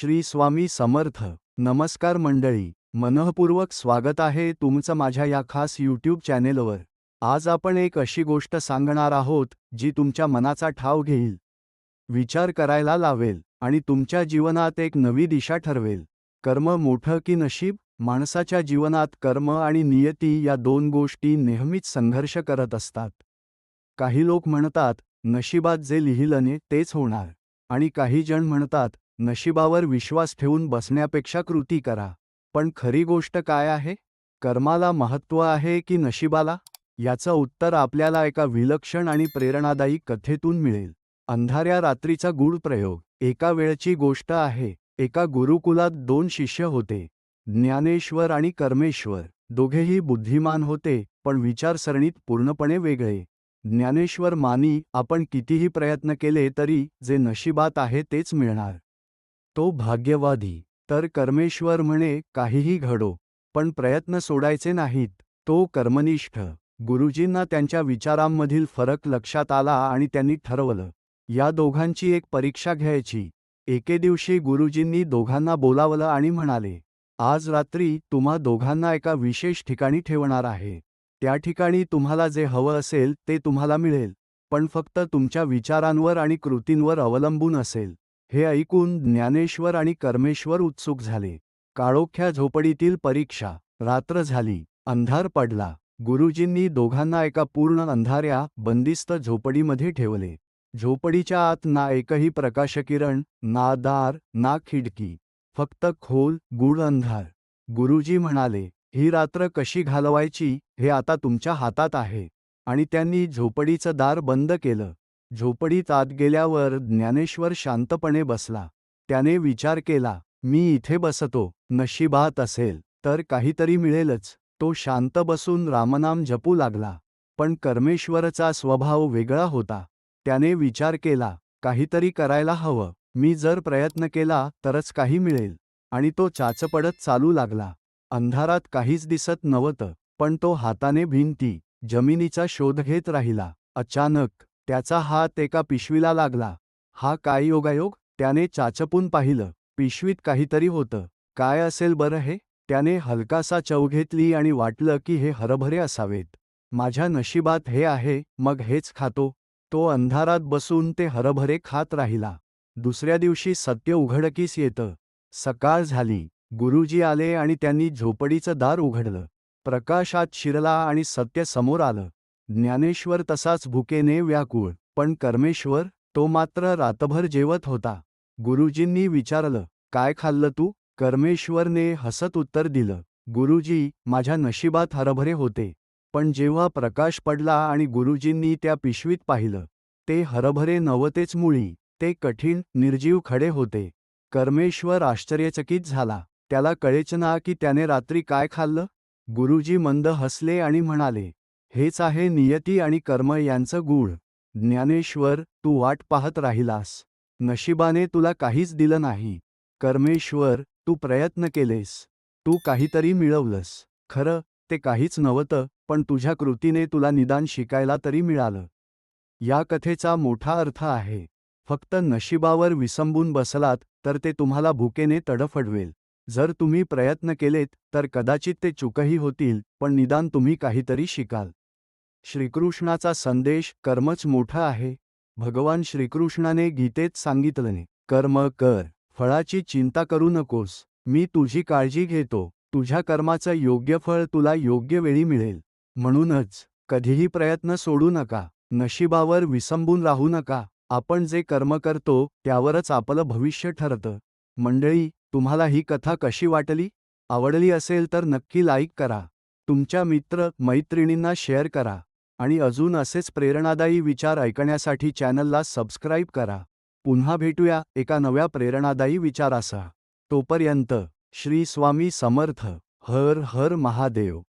श्री स्वामी समर्थ. नमस्कार मंडळी. मनःपूर्वक स्वागत आहे तुमचं माझ्या या खास यूट्यूब चॅनेलवर. आज आपण एक अशी गोष्ट सांगणार आहोत जी तुमच्या मनाचा ठाव घेईल. विचार करायला लावेल आणि तुमच्या जीवनात एक नवी दिशा ठरवेल. कर्म मोठं की नशीब? माणसाच्या जीवनात कर्म आणि नियती या दोन गोष्टी नेहमीच संघर्ष करत असतात. काही लोक म्हणतात नशिबात जे लिहिलंने तेच होणार. आणि काही जण म्हणतात नशिबावर विश्वास ठेवून बसण्यापेक्षा कृती करा. पण खरी गोष्ट काय आहे? कर्माला महत्त्व आहे की नशिबाला? याचं उत्तर आपल्याला एका विलक्षण आणि प्रेरणादायी कथेतून मिळेल. अंधाऱ्या रात्रीचा गूढ प्रयोग. एका वेळची गोष्ट आहे. एका गुरुकुलात दोन शिष्य होते. ज्ञानेश्वर आणि कर्मेश्वर. दोघेही बुद्धिमान होते पण विचारसरणीत पूर्णपणे वेगळे. ज्ञानेश्वर मानी आपण कितीही प्रयत्न केले तरी जे नशिबात आहे तेच मिळणार. तो भाग्यवादी तर कर्मेश्वर म्हणे काहीही घडो पण प्रयत्न सोडायचे नाहीत. तो कर्मनिष्ठ. गुरुजींना त्यांच्या विचारांमधील फरक लक्षात आला आणि त्यांनी ठरवलं या दोघांची एक परीक्षा घ्यायची. एके दिवशी गुरुजींनी दोघांना बोलावलं आणि म्हणाले आज रात्री तुम्हा दोघांना एका विशेष ठिकाणी ठेवणार आहे. त्या ठिकाणी तुम्हाला जे हवं असेल ते तुम्हाला मिळेल पण फक्त तुमच्या विचारांवर आणि कृतींवर अवलंबून असेल. हे ऐकून ज्ञानेश्वर आणि कर्मेश्वर उत्सुक झाले. काळोख्या झोपडीतील परीक्षा. रात्र झाली. अंधार पडला. गुरुजींनी दोघांना एका पूर्ण अंधाऱ्या बंदिस्त झोपडीमध्ये ठेवले. झोपडीच्या आत ना एकही प्रकाशकिरण ना दार ना खिडकी. फक्त खोल गूढ अंधार. गुरुजी म्हणाले ही रात्र कशी घालवायची? हे आता तुमच्या हातात आहे. आणि त्यांनी झोपडीचं दार बंद केलं. झोपडीत आत गेल्यावर ज्ञानेश्वर शांतपणे बसला. त्याने विचार केला मी इथे बसतो नशिबात असेल तर काहीतरी मिळेलच. तो शांत बसून रामनाम जपू लागला. पण कर्मेश्वरचा स्वभाव वेगळा होता. त्याने विचार केला काहीतरी करायला हवं. मी जर प्रयत्न केला तरच काही मिळेल. आणि तो चाचपडत चालू लागला. अंधारात काहीच दिसत नव्हतं पण तो हाताने भिंती जमिनीचा शोध घेत राहिला. अचानक त्याचा हात एका पिशवीला लागला. हा काय योगायोग? त्याने चाचपून पाहिलं. पिशवीत काहीतरी होतं. काय असेल बरं हे? त्याने हलकासा चव घेतली आणि वाटलं की हे हरभरे असावेत. माझ्या नशिबात हे आहे मग हेच खातो. तो अंधारात बसून ते हरभरे खात राहिला. दुसऱ्या दिवशी सत्य उघडकीस येतं. सकाळ झाली. गुरुजी आले आणि त्यांनी झोपडीचं दार उघडलं. प्रकाशात शिरला आणि सत्य समोर आलं. ज्ञानेश्वर तसाच भुकेने व्याकुळ पण कर्मेश्वर तो मात्र रातभर जेवत होता. गुरुजींनी विचारलं काय खाल्लं तू? कर्मेश्वरने हसत उत्तर दिलं गुरुजी माझ्या नशिबात हरभरे होते. पण जेव्हा प्रकाश पडला आणि गुरुजींनी त्या पिशवीत पाहिलं ते हरभरे नवतेच मुळी ते कठीण निर्जीव खडे होते. कर्मेश्वर आश्चर्यचकित झाला त्याला कळेच ना की त्याने रात्री काय खाल्लं? गुरुजी मंद हसले आणि म्हणाले हेच आहे नियती आणि कर्म यांचं गूढ. ज्ञानेश्वर तू वाट पाहत राहिलास. नशिबाने तुला काहीच दिलं नाही. कर्मेश्वर तू प्रयत्न केलेस. तू काहीतरी मिळवलंस. खरं ते काहीच नव्हतं पण तुझ्या कृतीने तुला निदान शिकायला तरी मिळालं. या कथेचा मोठा अर्थ आहे. फक्त नशिबावर विसंबून बसलात तर ते तुम्हाला भुकेने तडफडवेल. जर तुम्ही प्रयत्न केलेत तर कदाचित ते चुकही होतील पण निदान तुम्ही काहीतरी शिकाल. श्रीकृष्णाचा संदेश कर्मच मोठा आहे. भगवान श्रीकृष्णाने गीतेत सांगितलंने कर्म कर फळाची चिंता करू नकोस मी तुझी काळजी घेतो तुझ्या कर्माचं योग्य फळ तुला योग्य वेळी मिळेल. म्हणूनच कधीही प्रयत्न सोडू नका नशिबावर विसंबून राहू नका आपण जे कर्म करतो त्यावरच आपलं भविष्य ठरतं. मंडळी तुम्हाला ही कथा कशी वाटली? आवडली असेल तर नक्की लाईक करा. तुमच्या मित्र मैत्रिणींना शेअर करा. आणि अजून असेच प्रेरणादायी विचार ऐकण्यासाठी चॅनलला सबस्क्राईब करा. पुन्हा भेटूया एका नव्या प्रेरणादायी विचारासह. तोपर्यंत श्री स्वामी समर्थ. हर हर महादेव.